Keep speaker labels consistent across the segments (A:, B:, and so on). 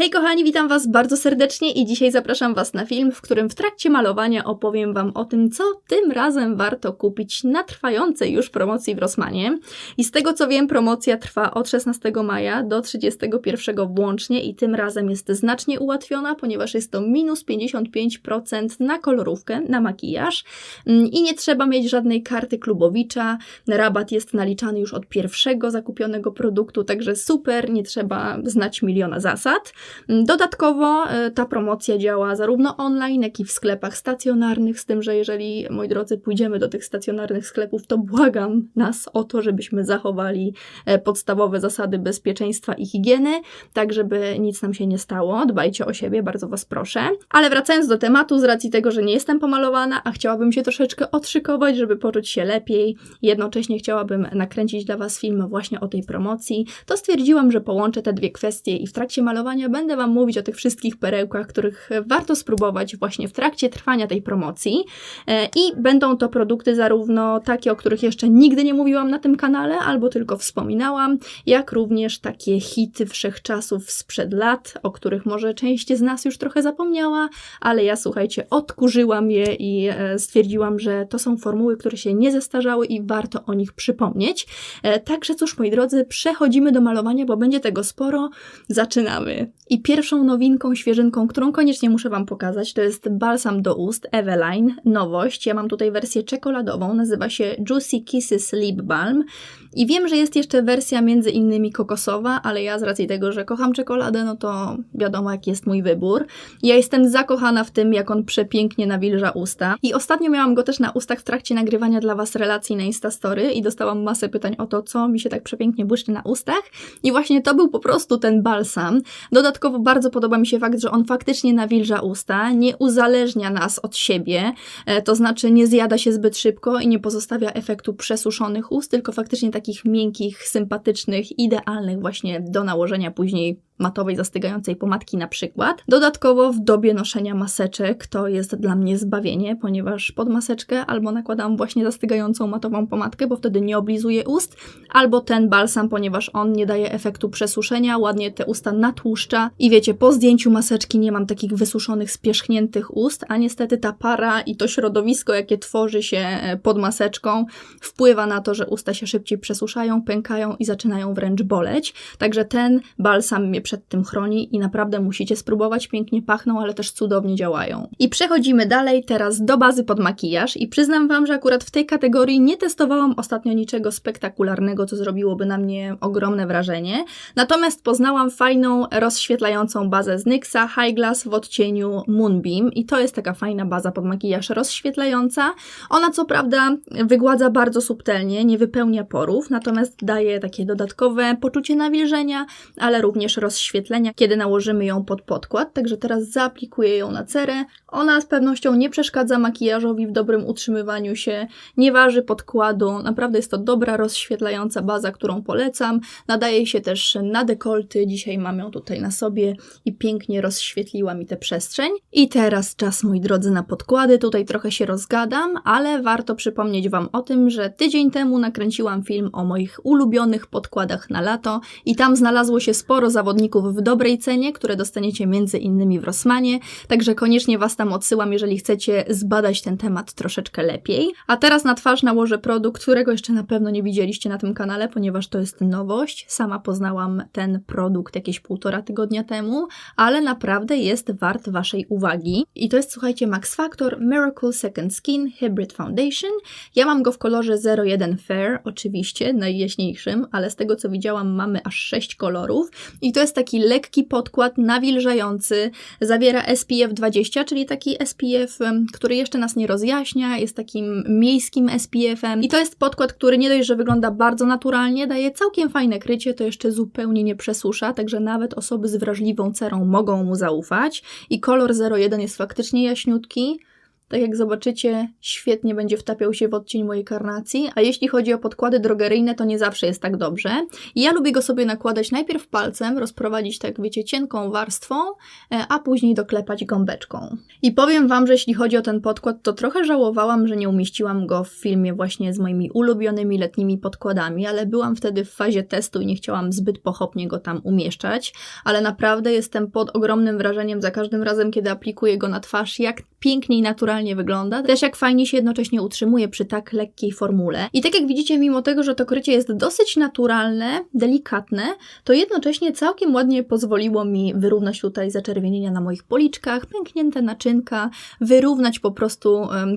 A: Hej kochani, witam Was bardzo serdecznie i dzisiaj zapraszam Was na film, w którym w trakcie malowania opowiem Wam o tym, co tym razem warto kupić na trwającej już promocji w Rossmanie. I z tego co wiem, promocja trwa od 16 maja do 31 włącznie i tym razem jest znacznie ułatwiona, ponieważ jest to minus 55% na kolorówkę, na makijaż Mm, i nie trzeba mieć żadnej karty klubowicza. Rabat jest naliczany już od pierwszego zakupionego produktu, także super, nie trzeba znać miliona zasad. Dodatkowo e, ta promocja działa zarówno online, jak i w sklepach stacjonarnych, z tym, że jeżeli, moi drodzy, pójdziemy do tych stacjonarnych sklepów, to błagam nas o to, żebyśmy zachowali e, podstawowe zasady bezpieczeństwa i higieny, tak żeby nic nam się nie stało. Dbajcie o siebie, bardzo Was proszę. Ale wracając do tematu, z racji tego, że nie jestem pomalowana, a chciałabym się troszeczkę odszykować, żeby poczuć się lepiej, jednocześnie chciałabym nakręcić dla Was film właśnie o tej promocji, to stwierdziłam, że połączę te dwie kwestie i w trakcie malowania będę Wam mówić o tych wszystkich perełkach, których warto spróbować właśnie w trakcie trwania tej promocji. E, I będą to produkty zarówno takie, o których jeszcze nigdy nie mówiłam na tym kanale, albo tylko wspominałam, jak również takie hity wszechczasów sprzed lat, o których może część z nas już trochę zapomniała, ale ja słuchajcie, odkurzyłam je i e, stwierdziłam, że to są formuły, które się nie zestarzały i warto o nich przypomnieć. E, także cóż, moi drodzy, przechodzimy do malowania, bo będzie tego sporo. Zaczynamy. I pierwszą nowinką, świeżynką, którą koniecznie muszę Wam pokazać, to jest balsam do ust Eveline, nowość. Ja mam tutaj wersję czekoladową, nazywa się Juicy Kisses Lip Balm. I wiem, że jest jeszcze wersja między innymi kokosowa, ale ja z racji tego, że kocham czekoladę, no to wiadomo, jaki jest mój wybór. Ja jestem zakochana w tym, jak on przepięknie nawilża usta. I ostatnio miałam go też na ustach w trakcie nagrywania dla Was relacji na Instastory i dostałam masę pytań o to, co mi się tak przepięknie błyszczy na ustach. I właśnie to był po prostu ten balsam. Dodatkowo bardzo podoba mi się fakt, że on faktycznie nawilża usta, nie uzależnia nas od siebie, e, to znaczy nie zjada się zbyt szybko i nie pozostawia efektu przesuszonych ust, tylko faktycznie takich miękkich, sympatycznych, idealnych właśnie do nałożenia później matowej, zastygającej pomadki na przykład. Dodatkowo w dobie noszenia maseczek to jest dla mnie zbawienie, ponieważ pod maseczkę albo nakładam właśnie zastygającą matową pomadkę, bo wtedy nie oblizuję ust, albo ten balsam, ponieważ on nie daje efektu przesuszenia, ładnie te usta natłuszcza i wiecie, po zdjęciu maseczki nie mam takich wysuszonych, spierzchniętych ust, a niestety ta para i to środowisko, jakie tworzy się e, pod maseczką, wpływa na to, że usta się szybciej przesuszają, pękają i zaczynają wręcz boleć. Także ten balsam mnie przed tym chroni i naprawdę musicie spróbować. Pięknie pachną, ale też cudownie działają. I przechodzimy dalej teraz do bazy pod makijaż i przyznam Wam, że akurat w tej kategorii nie testowałam ostatnio niczego spektakularnego, co zrobiłoby na mnie ogromne wrażenie. Natomiast poznałam fajną, rozświetlającą bazę z NYXa High Glass w odcieniu Moonbeam i to jest taka fajna baza pod makijaż rozświetlająca. Ona co prawda wygładza bardzo subtelnie, nie wypełnia porów, natomiast daje takie dodatkowe poczucie nawilżenia, ale również rozświetlenia rozświetlenia, kiedy nałożymy ją pod podkład, także teraz zaaplikuję ją na cerę. Ona z pewnością nie przeszkadza makijażowi w dobrym utrzymywaniu się, nie waży podkładu, naprawdę jest to dobra, rozświetlająca baza, którą polecam. Nadaje się też na dekolty, dzisiaj mam ją tutaj na sobie i pięknie rozświetliła mi tę przestrzeń. I teraz czas, moi drodzy, na podkłady. Tutaj trochę się rozgadam, ale warto przypomnieć Wam o tym, że tydzień temu nakręciłam film o moich ulubionych podkładach na lato i tam znalazło się sporo zawodników w dobrej cenie, które dostaniecie między innymi w Rossmanie, także koniecznie Was tam odsyłam, jeżeli chcecie zbadać ten temat troszeczkę lepiej. A teraz na twarz nałożę produkt, którego jeszcze na pewno nie widzieliście na tym kanale, ponieważ to jest nowość. Sama poznałam ten produkt jakieś półtora tygodnia temu, ale naprawdę jest wart Waszej uwagi. I to jest, słuchajcie, Max Factor Miracle Second Skin Hybrid Foundation. Ja mam go w kolorze 01 Fair, oczywiście, najjaśniejszym, ale z tego co widziałam mamy aż 6 kolorów i to jest taki lekki podkład nawilżający, zawiera SPF 20, czyli taki SPF, który jeszcze nas nie rozjaśnia, jest takim miejskim SPF-em i to jest podkład, który nie dość, że wygląda bardzo naturalnie, daje całkiem fajne krycie, to jeszcze zupełnie nie przesusza, także nawet osoby z wrażliwą cerą mogą mu zaufać. I kolor 01 jest faktycznie jaśniutki, Tak jak zobaczycie, świetnie będzie wtapiał się w odcień mojej karnacji, a jeśli chodzi o podkłady drogeryjne, to nie zawsze jest tak dobrze. I ja lubię go sobie nakładać najpierw palcem, rozprowadzić tak, wiecie, cienką warstwą, e, a później doklepać gąbeczką. I powiem Wam, że jeśli chodzi o ten podkład, to trochę żałowałam, że nie umieściłam go w filmie właśnie z moimi ulubionymi letnimi podkładami, ale byłam wtedy w fazie testu i nie chciałam zbyt pochopnie go tam umieszczać, ale naprawdę jestem pod ogromnym wrażeniem za każdym razem, kiedy aplikuję go na twarz, jak pięknie i naturalnie wygląda, też jak fajnie się jednocześnie utrzymuje przy tak lekkiej formule. I tak jak widzicie, mimo tego, że to krycie jest dosyć naturalne, delikatne, to jednocześnie całkiem ładnie pozwoliło mi wyrównać tutaj zaczerwienienia na moich policzkach, pęknięte naczynka, wyrównać po prostu um,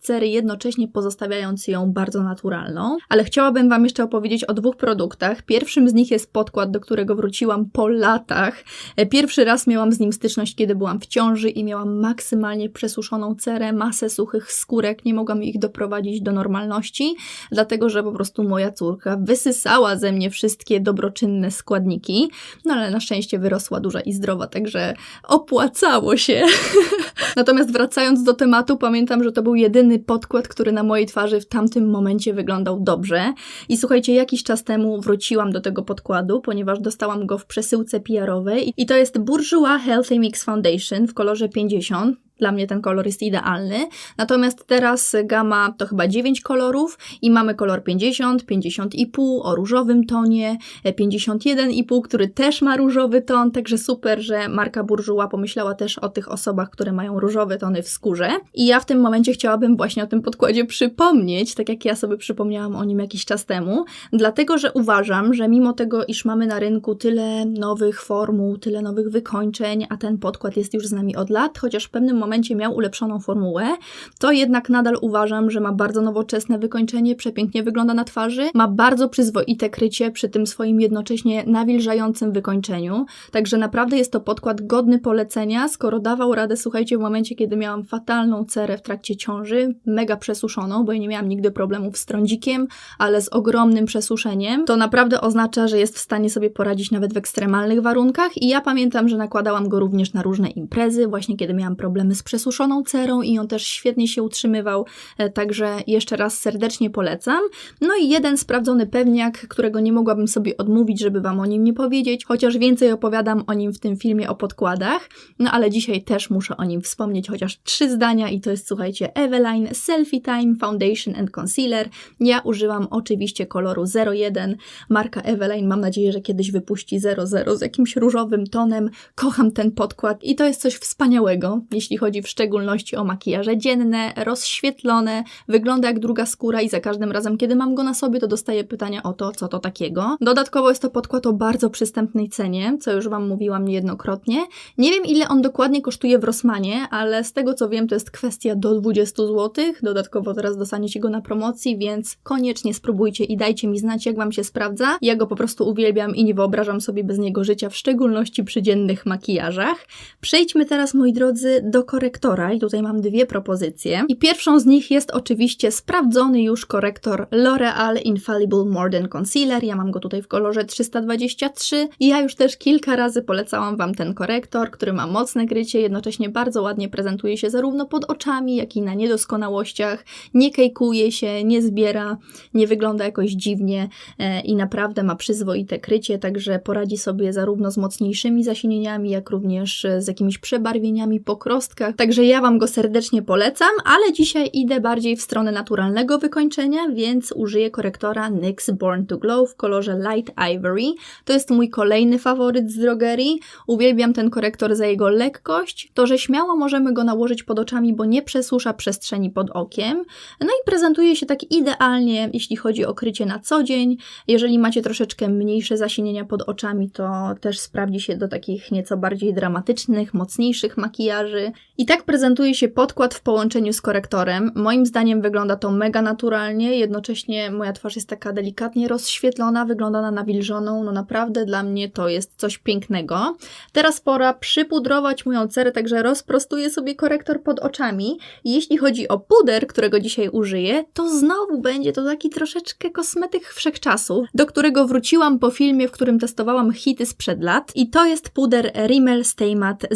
A: cery, jednocześnie pozostawiając ją bardzo naturalną. Ale chciałabym Wam jeszcze opowiedzieć o dwóch produktach. Pierwszym z nich jest podkład, do którego wróciłam po latach. E, pierwszy raz miałam z nim styczność, kiedy byłam w ciąży i miałam maksymalnie przesuszoną cerę, masę suchych skórek, nie mogłam ich doprowadzić do normalności, dlatego że po prostu moja córka wysysała ze mnie wszystkie dobroczynne składniki, no ale na szczęście wyrosła duża i zdrowa, także opłacało się. Natomiast wracając do tematu, pamiętam, że to był jedyny podkład, który na mojej twarzy w tamtym momencie wyglądał dobrze. I słuchajcie, jakiś czas temu wróciłam do tego podkładu, ponieważ dostałam go w przesyłce PR-owej i to jest Bourjois Healthy Mix Foundation w kolorze 50. Dla mnie ten kolor jest idealny. Natomiast teraz gama to chyba 9 kolorów i mamy kolor 50, 50,5 o różowym tonie, 51,5, który też ma różowy ton, także super, że marka Bourjois pomyślała też o tych osobach, które mają różowe tony w skórze. I ja w tym momencie chciałabym właśnie o tym podkładzie przypomnieć, tak jak ja sobie przypomniałam o nim jakiś czas temu, dlatego że uważam, że mimo tego, iż mamy na rynku tyle nowych formuł, tyle nowych wykończeń, a ten podkład jest już z nami od lat, chociaż w pewnym momencie miał ulepszoną formułę, to jednak nadal uważam, że ma bardzo nowoczesne wykończenie, przepięknie wygląda na twarzy, ma bardzo przyzwoite krycie przy tym swoim jednocześnie nawilżającym wykończeniu, także naprawdę jest to podkład godny polecenia, skoro dawał radę, słuchajcie, w momencie, kiedy miałam fatalną cerę w trakcie ciąży, mega przesuszoną, bo ja nie miałam nigdy problemów z trądzikiem, ale z ogromnym przesuszeniem, to naprawdę oznacza, że jest w stanie sobie poradzić nawet w ekstremalnych warunkach i ja pamiętam, że nakładałam go również na różne imprezy, właśnie kiedy miałam problemy z przesuszoną cerą i on też świetnie się utrzymywał, e, także jeszcze raz serdecznie polecam. No i jeden sprawdzony pewniak, którego nie mogłabym sobie odmówić, żeby Wam o nim nie powiedzieć, chociaż więcej opowiadam o nim w tym filmie o podkładach, no ale dzisiaj też muszę o nim wspomnieć chociaż trzy zdania i to jest, słuchajcie, Eveline Selfie Time Foundation and Concealer. Ja używam oczywiście koloru 01, marka Eveline, mam nadzieję, że kiedyś wypuści 00 z jakimś różowym tonem. Kocham ten podkład i to jest coś wspaniałego, jeśli chodzi w szczególności o makijaże dzienne, rozświetlone, wygląda jak druga skóra i za każdym razem, kiedy mam go na sobie, to dostaję pytania o to, co to takiego. Dodatkowo jest to podkład o bardzo przystępnej cenie, co już Wam mówiłam niejednokrotnie. Nie wiem, ile on dokładnie kosztuje w Rossmanie, ale z tego co wiem, to jest kwestia do 20 zł. Dodatkowo teraz dostaniecie go na promocji, więc koniecznie spróbujcie i dajcie mi znać, jak Wam się sprawdza. Ja go po prostu uwielbiam i nie wyobrażam sobie bez niego życia, w szczególności przy dziennych makijażach. Przejdźmy teraz, moi drodzy, do korektora i tutaj mam dwie propozycje. I pierwszą z nich jest oczywiście sprawdzony już korektor L'Oreal Infallible Modern Concealer. Ja mam go tutaj w kolorze 323 i ja już też kilka razy polecałam Wam ten korektor, który ma mocne krycie, jednocześnie bardzo ładnie prezentuje się zarówno pod oczami, jak i na niedoskonałościach. Nie kejkuje się, nie zbiera, nie wygląda jakoś dziwnie e, i naprawdę ma przyzwoite krycie, także poradzi sobie zarówno z mocniejszymi zasinieniami, jak również z jakimiś przebarwieniami po krostkach. Także ja Wam go serdecznie polecam, ale dzisiaj idę bardziej w stronę naturalnego wykończenia, więc użyję korektora NYX Born to Glow w kolorze Light Ivory. To jest mój kolejny faworyt z drogerii. Uwielbiam ten korektor za jego lekkość, to, że śmiało możemy go nałożyć pod oczami, bo nie przesusza przestrzeni pod okiem. No i prezentuje się tak idealnie, jeśli chodzi o krycie na co dzień. Jeżeli macie troszeczkę mniejsze zasinienia pod oczami, to też sprawdzi się do takich nieco bardziej dramatycznych, mocniejszych makijaży. I tak prezentuje się podkład w połączeniu z korektorem. Moim zdaniem wygląda to mega naturalnie, jednocześnie moja twarz jest taka delikatnie rozświetlona, wygląda na nawilżoną, no naprawdę dla mnie to jest coś pięknego. Teraz pora przypudrować moją cerę, także rozprostuję sobie korektor pod oczami. Jeśli chodzi o puder, którego dzisiaj użyję, to znowu będzie to taki troszeczkę kosmetyk wszechczasów, do którego wróciłam po filmie, w którym testowałam hity sprzed lat. I to jest puder Rimmel Stay Matte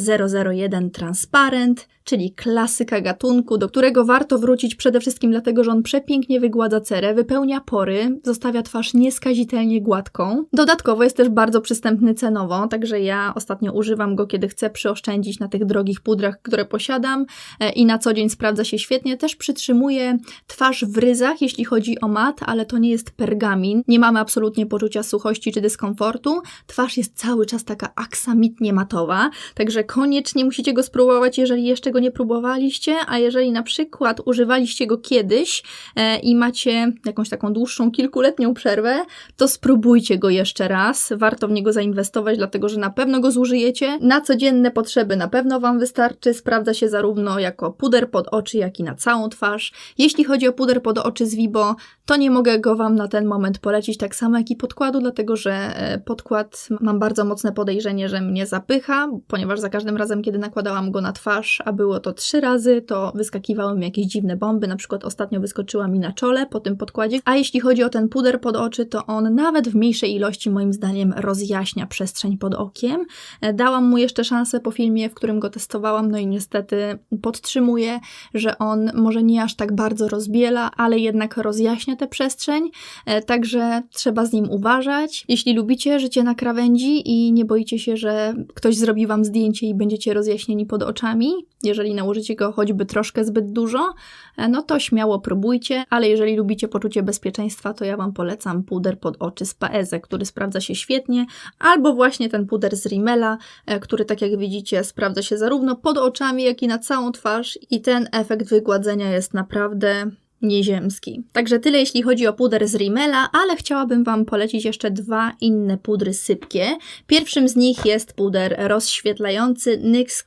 A: 001 Transparent Content czyli klasyka gatunku, do którego warto wrócić przede wszystkim dlatego, że on przepięknie wygładza cerę, wypełnia pory, zostawia twarz nieskazitelnie gładką. Dodatkowo jest też bardzo przystępny cenowo, także ja ostatnio używam go, kiedy chcę przyoszczędzić na tych drogich pudrach, które posiadam e, i na co dzień sprawdza się świetnie. Też przytrzymuje twarz w ryzach, jeśli chodzi o mat, ale to nie jest pergamin. Nie mamy absolutnie poczucia suchości czy dyskomfortu. Twarz jest cały czas taka aksamitnie matowa, także koniecznie musicie go spróbować, jeżeli jeszcze go nie próbowaliście, a jeżeli na przykład używaliście go kiedyś e, i macie jakąś taką dłuższą, kilkuletnią przerwę, to spróbujcie go jeszcze raz. Warto w niego zainwestować, dlatego że na pewno go zużyjecie. Na codzienne potrzeby na pewno Wam wystarczy. Sprawdza się zarówno jako puder pod oczy, jak i na całą twarz. Jeśli chodzi o puder pod oczy z Vibo, to nie mogę go Wam na ten moment polecić tak samo jak i podkładu, dlatego że e, podkład mam bardzo mocne podejrzenie, że mnie zapycha, ponieważ za każdym razem, kiedy nakładałam go na twarz, a było to trzy razy, to wyskakiwały mi jakieś dziwne bomby. Na przykład ostatnio wyskoczyła mi na czole po tym podkładzie. A jeśli chodzi o ten puder pod oczy, to on nawet w mniejszej ilości, moim zdaniem, rozjaśnia przestrzeń pod okiem. E, dałam mu jeszcze szansę po filmie, w którym go testowałam, no i niestety podtrzymuję, że on może nie aż tak bardzo rozbiela, ale jednak rozjaśnia tę przestrzeń, e, także trzeba z nim uważać. Jeśli lubicie życie na krawędzi i nie boicie się, że ktoś zrobi wam zdjęcie i będziecie rozjaśnieni pod oczami, jeżeli nałożycie go choćby troszkę zbyt dużo, e, no to śmiało próbujcie, ale jeżeli lubicie poczucie bezpieczeństwa, to ja Wam polecam puder pod oczy z Paeze, który sprawdza się świetnie, albo właśnie ten puder z Rimmela, e, który tak jak widzicie sprawdza się zarówno pod oczami, jak i na całą twarz i ten efekt wygładzenia jest naprawdę nieziemski. Także tyle jeśli chodzi o puder z Rimmela, ale chciałabym Wam polecić jeszcze dwa inne pudry sypkie. Pierwszym z nich jest puder rozświetlający NYX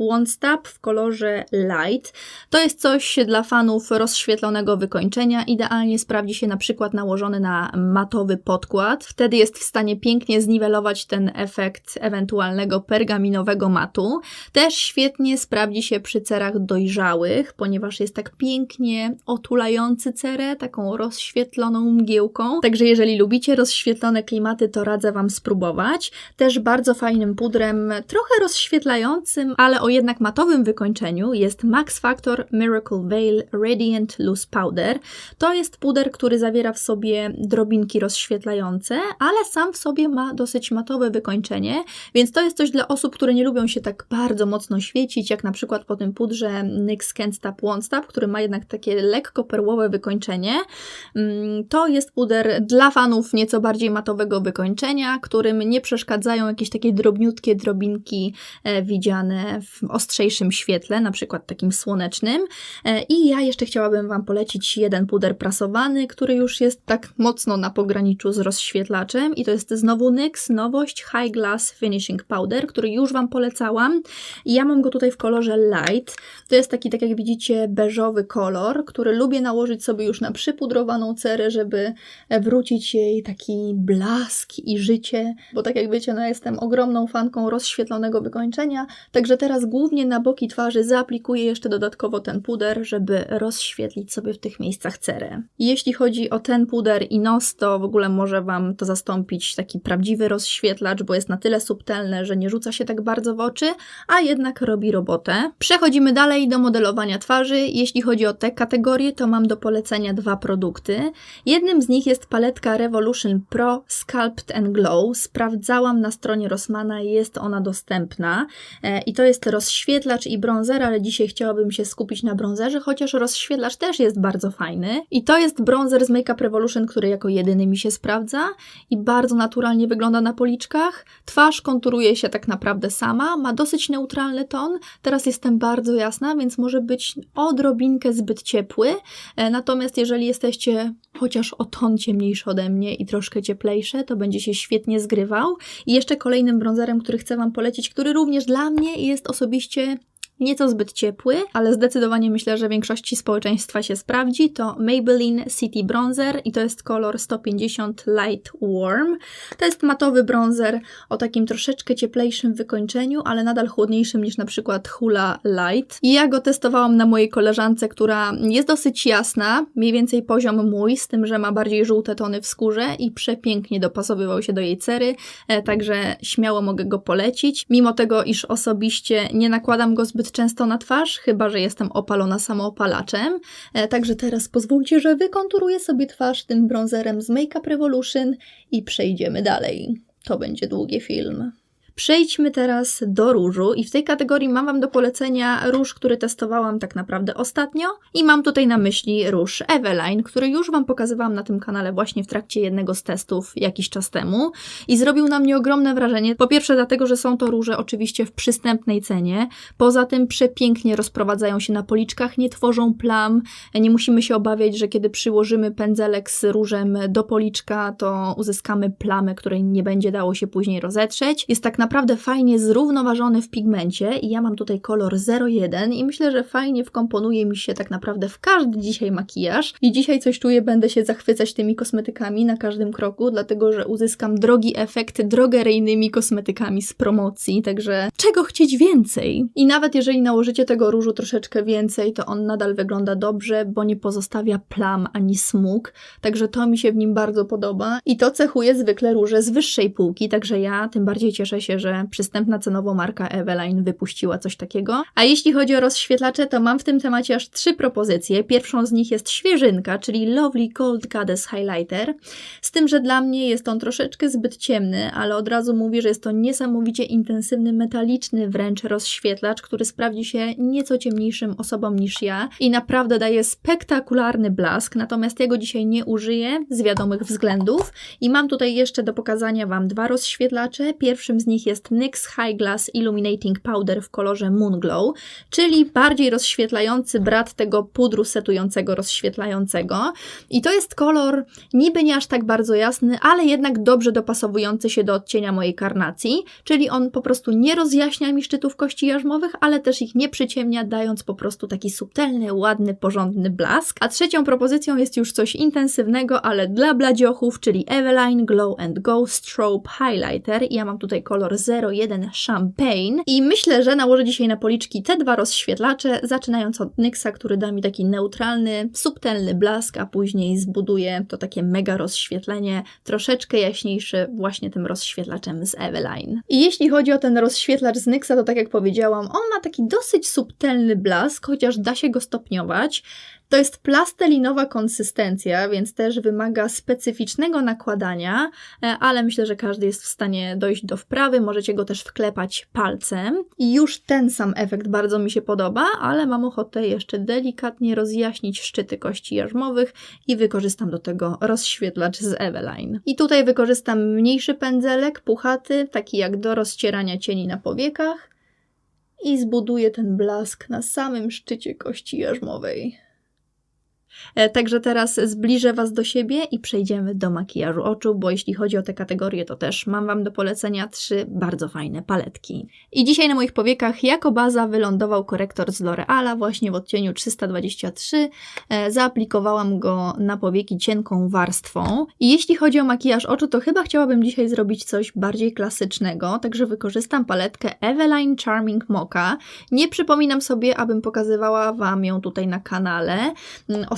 A: Won't Stop w kolorze Light. To jest coś dla fanów rozświetlonego wykończenia. Idealnie sprawdzi się na przykład nałożony na matowy podkład. Wtedy jest w stanie pięknie zniwelować ten efekt ewentualnego pergaminowego matu. Też świetnie sprawdzi się przy cerach dojrzałych, ponieważ jest tak pięknie otulający cerę, taką rozświetloną mgiełką. Także jeżeli lubicie rozświetlone klimaty, to radzę Wam spróbować. Też bardzo fajnym pudrem, trochę rozświetlającym, ale o jednak matowym wykończeniu jest Max Factor Miracle Veil Radiant Loose Powder. To jest puder, który zawiera w sobie drobinki rozświetlające, ale sam w sobie ma dosyć matowe wykończenie, więc to jest coś dla osób, które nie lubią się tak bardzo mocno świecić, jak na przykład po tym pudrze NYX Can't Stop Won't Stop, który ma jednak takie lekko lekko perłowe wykończenie. Mm, to jest puder dla fanów nieco bardziej matowego wykończenia, którym nie przeszkadzają jakieś takie drobniutkie drobinki e, widziane w ostrzejszym świetle, na przykład takim słonecznym. E, I ja jeszcze chciałabym Wam polecić jeden puder prasowany, który już jest tak mocno na pograniczu z rozświetlaczem i to jest znowu NYX, nowość High Glass Finishing Powder, który już Wam polecałam. Ja mam go tutaj w kolorze light. To jest taki, tak jak widzicie, beżowy kolor, który lubię nałożyć sobie już na przypudrowaną cerę, żeby wrócić jej taki blask i życie, bo tak jak wiecie, no jestem ogromną fanką rozświetlonego wykończenia, także teraz głównie na boki twarzy zaaplikuję jeszcze dodatkowo ten puder, żeby rozświetlić sobie w tych miejscach cerę. Jeśli chodzi o ten puder i nos, to w ogóle może Wam to zastąpić taki prawdziwy rozświetlacz, bo jest na tyle subtelny, że nie rzuca się tak bardzo w oczy, a jednak robi robotę. Przechodzimy dalej do modelowania twarzy. Jeśli chodzi o te to mam do polecenia dwa produkty. Jednym z nich jest paletka Revolution Pro Sculpt and Glow. Sprawdzałam na stronie Rossmana, jest ona dostępna. E, I to jest rozświetlacz i bronzer, ale dzisiaj chciałabym się skupić na bronzerze, chociaż rozświetlacz też jest bardzo fajny. I to jest bronzer z Makeup Revolution, który jako jedyny mi się sprawdza i bardzo naturalnie wygląda na policzkach. Twarz konturuje się tak naprawdę sama, ma dosyć neutralny ton. Teraz jestem bardzo jasna, więc może być odrobinkę zbyt ciepły, natomiast jeżeli jesteście chociaż o ton ciemniejsze ode mnie i troszkę cieplejsze, to będzie się świetnie zgrywał. I jeszcze kolejnym bronzerem, który chcę Wam polecić, który również dla mnie jest osobiście nieco zbyt ciepły, ale zdecydowanie myślę, że większości społeczeństwa się sprawdzi. To Maybelline City Bronzer i to jest kolor 150 Light Warm. To jest matowy bronzer o takim troszeczkę cieplejszym wykończeniu, ale nadal chłodniejszym niż na przykład Hula Light. I ja go testowałam na mojej koleżance, która jest dosyć jasna, mniej więcej poziom mój, z tym, że ma bardziej żółte tony w skórze i przepięknie dopasowywał się do jej cery, e, także śmiało mogę go polecić. Mimo tego, iż osobiście nie nakładam go zbyt często na twarz, chyba że jestem opalona samoopalaczem. E, także teraz pozwólcie, że wykonturuję sobie twarz tym bronzerem z Makeup Revolution i przejdziemy dalej. To będzie długi film. Przejdźmy teraz do różu i w tej kategorii mam Wam do polecenia róż, który testowałam tak naprawdę ostatnio i mam tutaj na myśli róż Eveline, który już Wam pokazywałam na tym kanale właśnie w trakcie jednego z testów jakiś czas temu i zrobił na mnie ogromne wrażenie. Po pierwsze dlatego, że są to róże oczywiście w przystępnej cenie, poza tym przepięknie rozprowadzają się na policzkach, nie tworzą plam, nie musimy się obawiać, że kiedy przyłożymy pędzelek z różem do policzka, to uzyskamy plamę, której nie będzie dało się później rozetrzeć. Jest tak naprawdę fajnie zrównoważony w pigmencie i ja mam tutaj kolor 01 i myślę, że fajnie wkomponuje mi się tak naprawdę w każdy dzisiaj makijaż i dzisiaj coś czuję, będę się zachwycać tymi kosmetykami na każdym kroku, dlatego, że uzyskam drogi efekt drogeryjnymi kosmetykami z promocji, także czego chcieć więcej? I nawet jeżeli nałożycie tego różu troszeczkę więcej, to on nadal wygląda dobrze, bo nie pozostawia plam ani smug, także to mi się w nim bardzo podoba i to cechuje zwykle róże z wyższej półki, także ja tym bardziej cieszę się, że przystępna cenowo marka Eveline wypuściła coś takiego. A jeśli chodzi o rozświetlacze, to mam w tym temacie aż trzy propozycje. Pierwszą z nich jest świeżynka, czyli Lovely Gold Goddess Highlighter. Z tym, że dla mnie jest on troszeczkę zbyt ciemny, ale od razu mówię, że jest to niesamowicie intensywny, metaliczny wręcz rozświetlacz, który sprawdzi się nieco ciemniejszym osobom niż ja i naprawdę daje spektakularny blask, natomiast ja go dzisiaj nie użyję z wiadomych względów i mam tutaj jeszcze do pokazania Wam dwa rozświetlacze. Pierwszym z nich jest jest NYX High Glass Illuminating Powder w kolorze Moon Glow, czyli bardziej rozświetlający brat tego pudru setującego, rozświetlającego. I to jest kolor niby nie aż tak bardzo jasny, ale jednak dobrze dopasowujący się do odcienia mojej karnacji, czyli on po prostu nie rozjaśnia mi szczytów kości jarzmowych, ale też ich nie przyciemnia, dając po prostu taki subtelny, ładny, porządny blask. A trzecią propozycją jest już coś intensywnego, ale dla bladziochów, czyli Eveline Glow and Go Strobe Highlighter. I ja mam tutaj kolor 01 Champagne i myślę, że nałożę dzisiaj na policzki te dwa rozświetlacze, zaczynając od NYXa, który da mi taki neutralny, subtelny blask, a później zbuduje to takie mega rozświetlenie, troszeczkę jaśniejsze właśnie tym rozświetlaczem z Eveline. I jeśli chodzi o ten rozświetlacz z NYXa, to tak jak powiedziałam, on ma taki dosyć subtelny blask, chociaż da się go stopniować. To jest plastelinowa konsystencja, więc też wymaga specyficznego nakładania, e, ale myślę, że każdy jest w stanie dojść do wprawy. Możecie go też wklepać palcem. I już ten sam efekt bardzo mi się podoba, ale mam ochotę jeszcze delikatnie rozjaśnić szczyty kości jarzmowych i wykorzystam do tego rozświetlacz z Eveline. I tutaj wykorzystam mniejszy pędzelek, puchaty, taki jak do rozcierania cieni na powiekach i zbuduję ten blask na samym szczycie kości jarzmowej. E, także teraz zbliżę Was do siebie i przejdziemy do makijażu oczu, bo jeśli chodzi o te kategorie, to też mam Wam do polecenia trzy bardzo fajne paletki. I dzisiaj na moich powiekach jako baza wylądował korektor z L'Oreala właśnie w odcieniu 323. E, zaaplikowałam go na powieki cienką warstwą. I jeśli chodzi o makijaż oczu, to chyba chciałabym dzisiaj zrobić coś bardziej klasycznego, także wykorzystam paletkę Eveline Charming Mocha. Nie przypominam sobie, abym pokazywała Wam ją tutaj na kanale.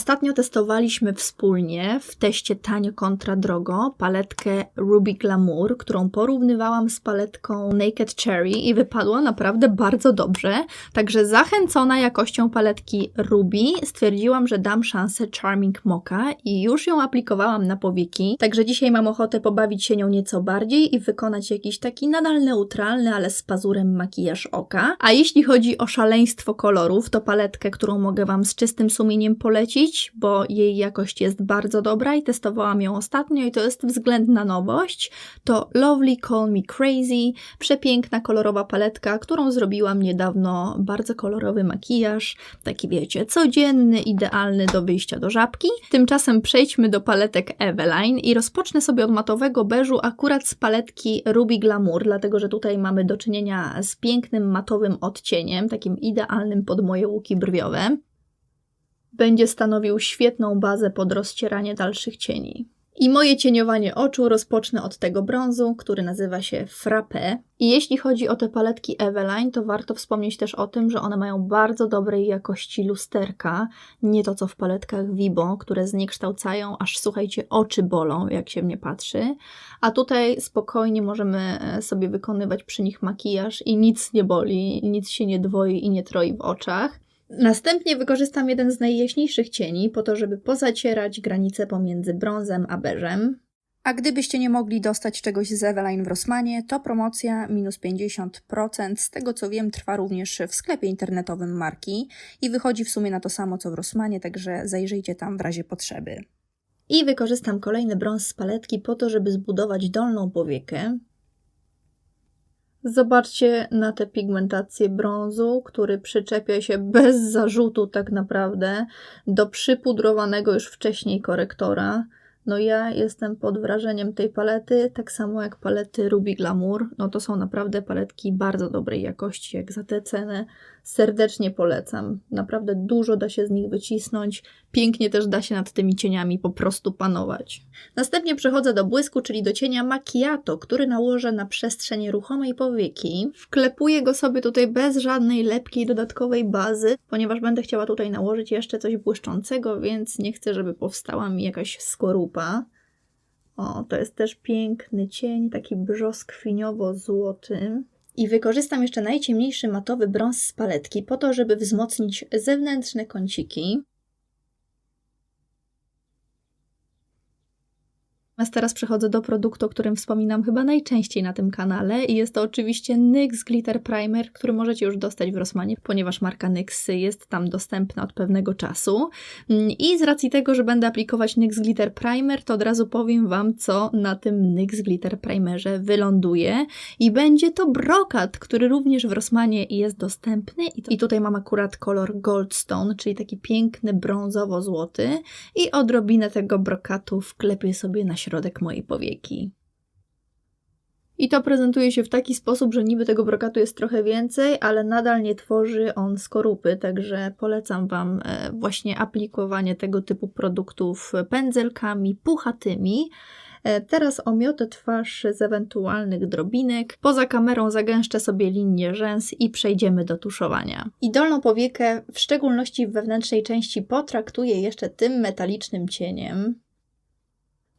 A: Ostatnio testowaliśmy wspólnie w teście tanio kontra drogo paletkę Ruby Glamour, którą porównywałam z paletką Naked Cherry i wypadła naprawdę bardzo dobrze. Także zachęcona jakością paletki Ruby stwierdziłam, że dam szansę Charming Mocha i już ją aplikowałam na powieki. Także dzisiaj mam ochotę pobawić się nią nieco bardziej i wykonać jakiś taki nadal neutralny, ale z pazurem makijaż oka. A jeśli chodzi o szaleństwo kolorów, to paletkę, którą mogę Wam z czystym sumieniem polecić, bo jej jakość jest bardzo dobra i testowałam ją ostatnio i to jest względna nowość. To Lovely Call Me Crazy, przepiękna kolorowa paletka, którą zrobiłam niedawno, bardzo kolorowy makijaż, taki wiecie, codzienny, idealny do wyjścia do żabki. Tymczasem przejdźmy do paletek Eveline i rozpocznę sobie od matowego beżu akurat z paletki Ruby Glamour, dlatego że tutaj mamy do czynienia z pięknym matowym odcieniem, takim idealnym pod moje łuki brwiowe będzie stanowił świetną bazę pod rozcieranie dalszych cieni. I moje cieniowanie oczu rozpocznę od tego brązu, który nazywa się Frappe. I jeśli chodzi o te paletki Eveline, to warto wspomnieć też o tym, że one mają bardzo dobrej jakości lusterka. Nie to co w paletkach Vibo, które zniekształcają, aż słuchajcie, oczy bolą, jak się mnie patrzy. A tutaj spokojnie możemy e, sobie wykonywać przy nich makijaż i nic nie boli, nic się nie dwoi i nie troi w oczach. Następnie wykorzystam jeden z najjaśniejszych cieni po to, żeby pozacierać granicę pomiędzy brązem a beżem. A gdybyście nie mogli dostać czegoś z Eveline w Rossmanie, to promocja minus 50%. Z tego co wiem, trwa również w sklepie internetowym marki i wychodzi w sumie na to samo co w Rossmanie, także zajrzyjcie tam w razie potrzeby. I wykorzystam kolejny brąz z paletki po to, żeby zbudować dolną powiekę. Zobaczcie na tę pigmentację brązu, który przyczepia się bez zarzutu tak naprawdę do przypudrowanego już wcześniej korektora. No ja jestem pod wrażeniem tej palety, tak samo jak palety Ruby Glamour. No to są naprawdę paletki bardzo dobrej jakości, jak za tę cenę serdecznie polecam. Naprawdę dużo da się z nich wycisnąć, pięknie też da się nad tymi cieniami po prostu panować. Następnie przechodzę do błysku, czyli do cienia macchiato, który nałożę na przestrzeń ruchomej powieki. Wklepuję go sobie tutaj bez żadnej lepkiej dodatkowej bazy, ponieważ będę chciała tutaj nałożyć jeszcze coś błyszczącego, więc nie chcę, żeby powstała mi jakaś skorupa. O, to jest też piękny cień, taki brzoskwiniowo-złoty. I wykorzystam jeszcze najciemniejszy matowy brąz z paletki po to, żeby wzmocnić zewnętrzne kąciki. Natomiast teraz przechodzę do produktu, o którym wspominam chyba najczęściej na tym kanale i jest to oczywiście NYX Glitter Primer, który możecie już dostać w Rossmanie, ponieważ marka NYX jest tam dostępna od pewnego czasu. Mm, I z racji tego, że będę aplikować NYX Glitter Primer, to od razu powiem Wam, co na tym NYX Glitter Primerze wyląduje. I będzie to brokat, który również w Rossmanie jest dostępny. I tutaj mam akurat kolor Goldstone, czyli taki piękny brązowo-złoty. I odrobinę tego brokatu wklepię sobie na środek mojej powieki. I to prezentuje się w taki sposób, że niby tego brokatu jest trochę więcej, ale nadal nie tworzy on skorupy, także polecam Wam e, właśnie aplikowanie tego typu produktów pędzelkami puchatymi. E, teraz omiotę twarz z ewentualnych drobinek. Poza kamerą zagęszczę sobie linię rzęs i przejdziemy do tuszowania. I dolną powiekę, w szczególności w wewnętrznej części, potraktuję jeszcze tym metalicznym cieniem.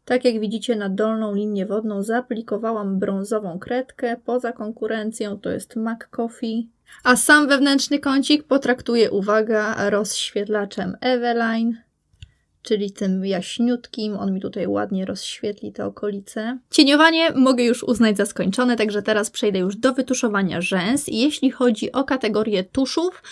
A: Tak jak widzicie na dolną linię wodną zaaplikowałam brązową kredkę, poza konkurencją to jest MAC Coffee, a sam wewnętrzny kącik potraktuję, uwaga, rozświetlaczem Eveline czyli tym jaśniutkim. On mi tutaj ładnie rozświetli te okolice. Cieniowanie mogę już uznać za skończone, także teraz przejdę już do wytuszowania rzęs. Jeśli chodzi o kategorię tuszów,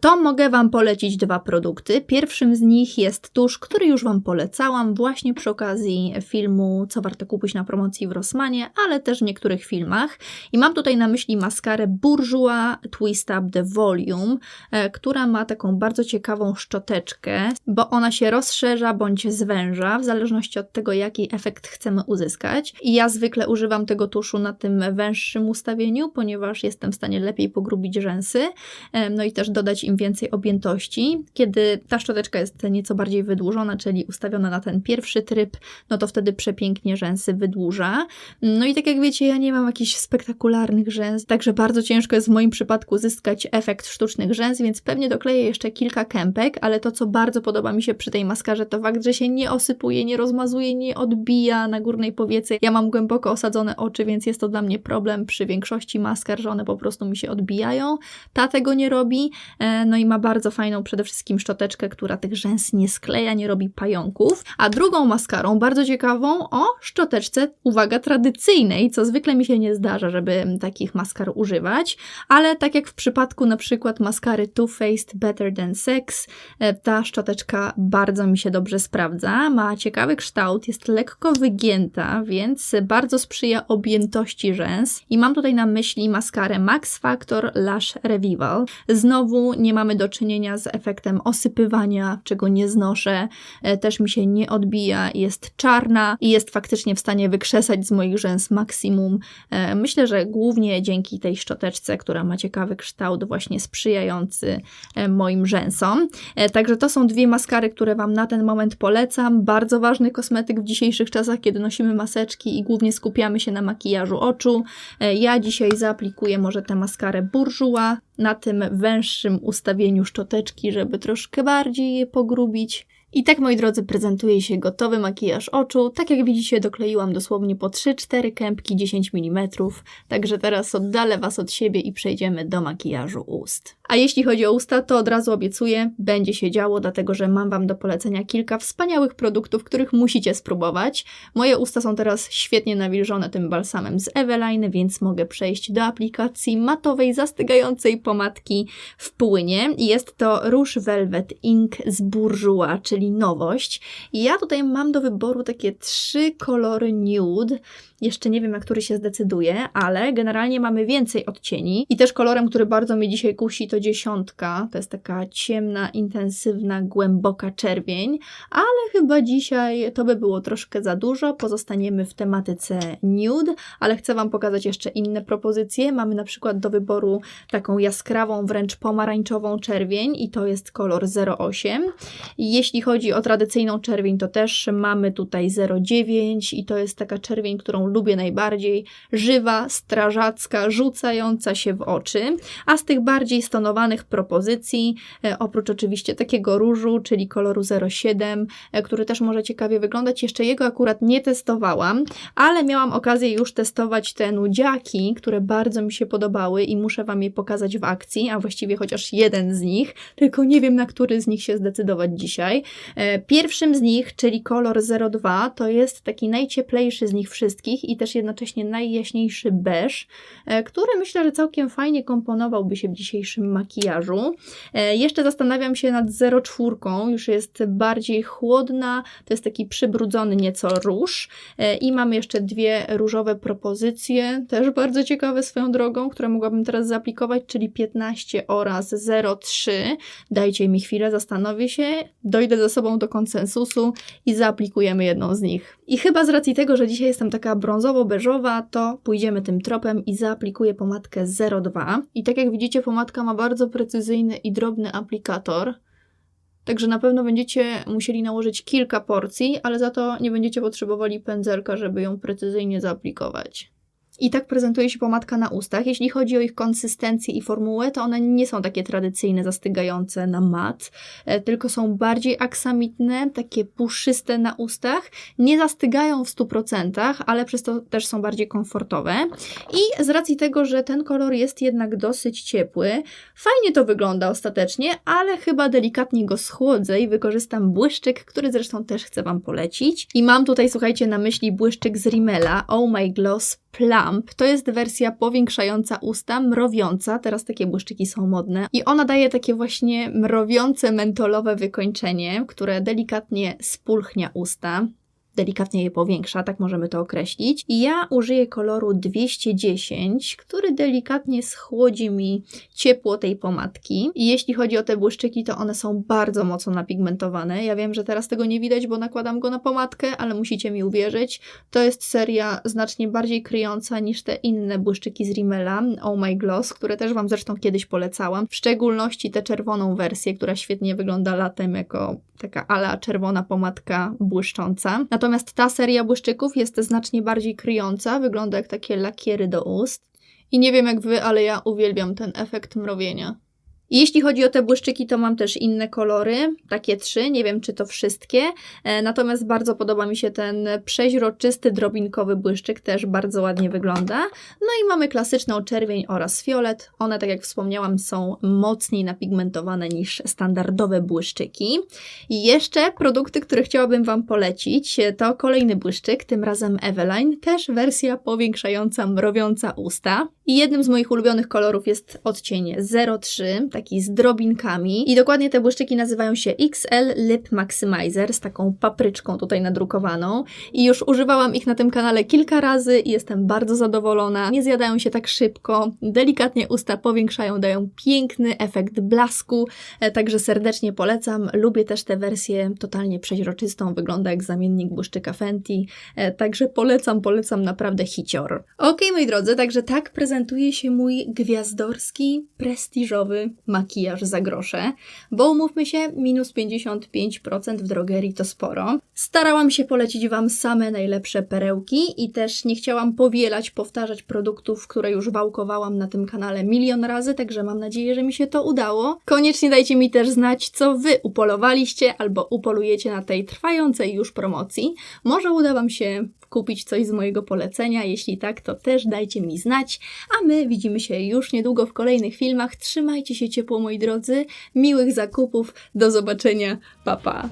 A: to mogę Wam polecić dwa produkty. Pierwszym z nich jest tusz, który już Wam polecałam właśnie przy okazji filmu Co warto kupić na promocji w Rossmanie, ale też w niektórych filmach. I mam tutaj na myśli maskarę Bourjois Twist Up The Volume, e, która ma taką bardzo ciekawą szczoteczkę, bo ona się rozszerza rozszerza bądź zwęża, w zależności od tego, jaki efekt chcemy uzyskać. I ja zwykle używam tego tuszu na tym węższym ustawieniu, ponieważ jestem w stanie lepiej pogrubić rzęsy, no i też dodać im więcej objętości. Kiedy ta szczoteczka jest nieco bardziej wydłużona, czyli ustawiona na ten pierwszy tryb, no to wtedy przepięknie rzęsy wydłuża. No i tak jak wiecie, ja nie mam jakichś spektakularnych rzęs, także bardzo ciężko jest w moim przypadku uzyskać efekt sztucznych rzęs, więc pewnie dokleję jeszcze kilka kępek, ale to, co bardzo podoba mi się przy tej maskarze, to fakt, że się nie osypuje, nie rozmazuje, nie odbija na górnej powiece. Ja mam głęboko osadzone oczy, więc jest to dla mnie problem przy większości maskar, że one po prostu mi się odbijają. Ta tego nie robi, e, no i ma bardzo fajną przede wszystkim szczoteczkę, która tych rzęs nie skleja, nie robi pająków. A drugą maskarą, bardzo ciekawą, o szczoteczce, uwaga, tradycyjnej, co zwykle mi się nie zdarza, żeby takich maskar używać, ale tak jak w przypadku na przykład maskary Too Faced Better Than Sex, e, ta szczoteczka bardzo mi się dobrze sprawdza. Ma ciekawy kształt, jest lekko wygięta, więc bardzo sprzyja objętości rzęs. I mam tutaj na myśli maskarę Max Factor Lash Revival. Znowu nie mamy do czynienia z efektem osypywania, czego nie znoszę. E, też mi się nie odbija, jest czarna i jest faktycznie w stanie wykrzesać z moich rzęs maksimum. E, myślę, że głównie dzięki tej szczoteczce, która ma ciekawy kształt, właśnie sprzyjający e, moim rzęsom. Także to są dwie maskary, które Wam na ten moment polecam. Bardzo ważny kosmetyk w dzisiejszych czasach, kiedy nosimy maseczki i głównie skupiamy się na makijażu oczu. E, Ja dzisiaj zaaplikuję może tę maskarę Bourjois na tym węższym ustawieniu szczoteczki, żeby troszkę bardziej je pogrubić. I tak, moi drodzy, prezentuje się gotowy makijaż oczu. Tak jak widzicie, dokleiłam dosłownie po 3-4 kępki 10 mm, także teraz oddalę Was od siebie i przejdziemy do makijażu ust. A jeśli chodzi o usta, to od razu obiecuję, będzie się działo, dlatego że mam Wam do polecenia kilka wspaniałych produktów, których musicie spróbować. Moje usta są teraz świetnie nawilżone tym balsamem z Eveline, więc mogę przejść do aplikacji matowej, zastygającej pomadki w płynie. Jest to Rouge Velvet Ink z Bourjois, czyli nowość. Ja tutaj mam do wyboru takie trzy kolory nude. Jeszcze nie wiem, na który się zdecyduje, ale generalnie mamy więcej odcieni. I też kolorem, który bardzo mnie dzisiaj kusi, to dziesiątka. To jest taka ciemna, intensywna, głęboka czerwień. Ale chyba dzisiaj to by było troszkę za dużo. Pozostaniemy w tematyce nude, ale chcę Wam pokazać jeszcze inne propozycje. Mamy na przykład do wyboru taką jaskrawą, wręcz pomarańczową czerwień i to jest kolor 08. I Jeśli chodzi o tradycyjną czerwień, to też mamy tutaj 09 i to jest taka czerwień, którą lubię najbardziej. Żywa, strażacka, rzucająca się w oczy. A z tych bardziej stonowanych propozycji, e, oprócz oczywiście takiego różu, czyli koloru 07, e, który też może ciekawie wyglądać, jeszcze jego akurat nie testowałam, ale miałam okazję już testować te nudziaki, które bardzo mi się podobały i muszę Wam je pokazać w akcji, a właściwie chociaż jeden z nich, tylko nie wiem na który z nich się zdecydować dzisiaj. E, Pierwszym z nich, czyli kolor 02, to jest taki najcieplejszy z nich wszystkich i też jednocześnie najjaśniejszy beż, e, który myślę, że całkiem fajnie komponowałby się w dzisiejszym makijażu. E, Jeszcze zastanawiam się nad 04, już jest bardziej chłodna, to jest taki przybrudzony nieco róż E, i mamy jeszcze dwie różowe propozycje, też bardzo ciekawe swoją drogą, które mogłabym teraz zaaplikować, czyli 15 oraz 03. Dajcie mi chwilę, zastanowię się, dojdę ze sobą do konsensusu i zaaplikujemy jedną z nich. I chyba z racji tego, że dzisiaj jestem taka brązowo-beżowa, to pójdziemy tym tropem i zaaplikuję pomadkę 02. I tak jak widzicie, pomadka ma bardzo precyzyjny i drobny aplikator. Także na pewno będziecie musieli nałożyć kilka porcji, ale za to nie będziecie potrzebowali pędzelka, żeby ją precyzyjnie zaaplikować. I tak prezentuje się pomadka na ustach. Jeśli chodzi o ich konsystencję i formułę, to one nie są takie tradycyjne, zastygające na mat, e, tylko są bardziej aksamitne, takie puszyste na ustach. Nie zastygają w 100%, ale przez to też są bardziej komfortowe. I z racji tego, że ten kolor jest jednak dosyć ciepły, fajnie to wygląda ostatecznie, ale chyba delikatnie go schłodzę i wykorzystam błyszczyk, który zresztą też chcę Wam polecić. I mam tutaj, słuchajcie, na myśli błyszczyk z Rimmela Oh My Gloss Plump. To jest wersja powiększająca usta, mrowiąca. Teraz takie błyszczyki są modne. I ona daje takie właśnie mrowiące, mentolowe wykończenie, które delikatnie spulchnia usta delikatnie je powiększa, tak możemy to określić. I ja użyję koloru 210, który delikatnie schłodzi mi ciepło tej pomadki. I jeśli chodzi o te błyszczyki, to one są bardzo mocno napigmentowane. Ja wiem, że teraz tego nie widać, bo nakładam go na pomadkę, ale musicie mi uwierzyć. To jest seria znacznie bardziej kryjąca niż te inne błyszczyki z Rimmela, Oh My Gloss, które też Wam zresztą kiedyś polecałam. W szczególności tę czerwoną wersję, która świetnie wygląda latem jako taka ala czerwona pomadka błyszcząca. Natomiast ta seria błyszczyków jest znacznie bardziej kryjąca, wygląda jak takie lakiery do ust. I nie wiem jak wy, ale ja uwielbiam ten efekt mrowienia. Jeśli chodzi o te błyszczyki, to mam też inne kolory, takie trzy, nie wiem czy to wszystkie, e, natomiast bardzo podoba mi się ten przeźroczysty, drobinkowy błyszczyk, też bardzo ładnie wygląda. No i mamy klasyczną czerwień oraz fiolet, one tak jak wspomniałam są mocniej napigmentowane niż standardowe błyszczyki. I jeszcze produkty, które chciałabym Wam polecić, to kolejny błyszczyk, tym razem Eveline, też wersja powiększająca, mrowiąca usta. I jednym z moich ulubionych kolorów jest odcień 03, taki z drobinkami. I dokładnie te błyszczyki nazywają się XL Lip Maximizer z taką papryczką tutaj nadrukowaną. I już używałam ich na tym kanale kilka razy i jestem bardzo zadowolona. Nie zjadają się tak szybko, delikatnie usta powiększają, dają piękny efekt blasku, e, także serdecznie polecam. Lubię też tę wersję totalnie przeźroczystą, wygląda jak zamiennik błyszczyka Fenty, e, także polecam, polecam naprawdę hicior. Ok, moi drodzy, także tak prezentuję prezentuje się mój gwiazdorski, prestiżowy makijaż za grosze, bo umówmy się, minus 55% w drogerii to sporo. Starałam się polecić Wam same najlepsze perełki i też nie chciałam powielać, powtarzać produktów, które już wałkowałam na tym kanale milion razy, także mam nadzieję, że mi się to udało. Koniecznie dajcie mi też znać, co Wy upolowaliście albo upolujecie na tej trwającej już promocji. Może uda Wam się kupić coś z mojego polecenia. Jeśli tak, to też dajcie mi znać. A my widzimy się już niedługo w kolejnych filmach. Trzymajcie się ciepło, moi drodzy. Miłych zakupów. Do zobaczenia. Pa, pa.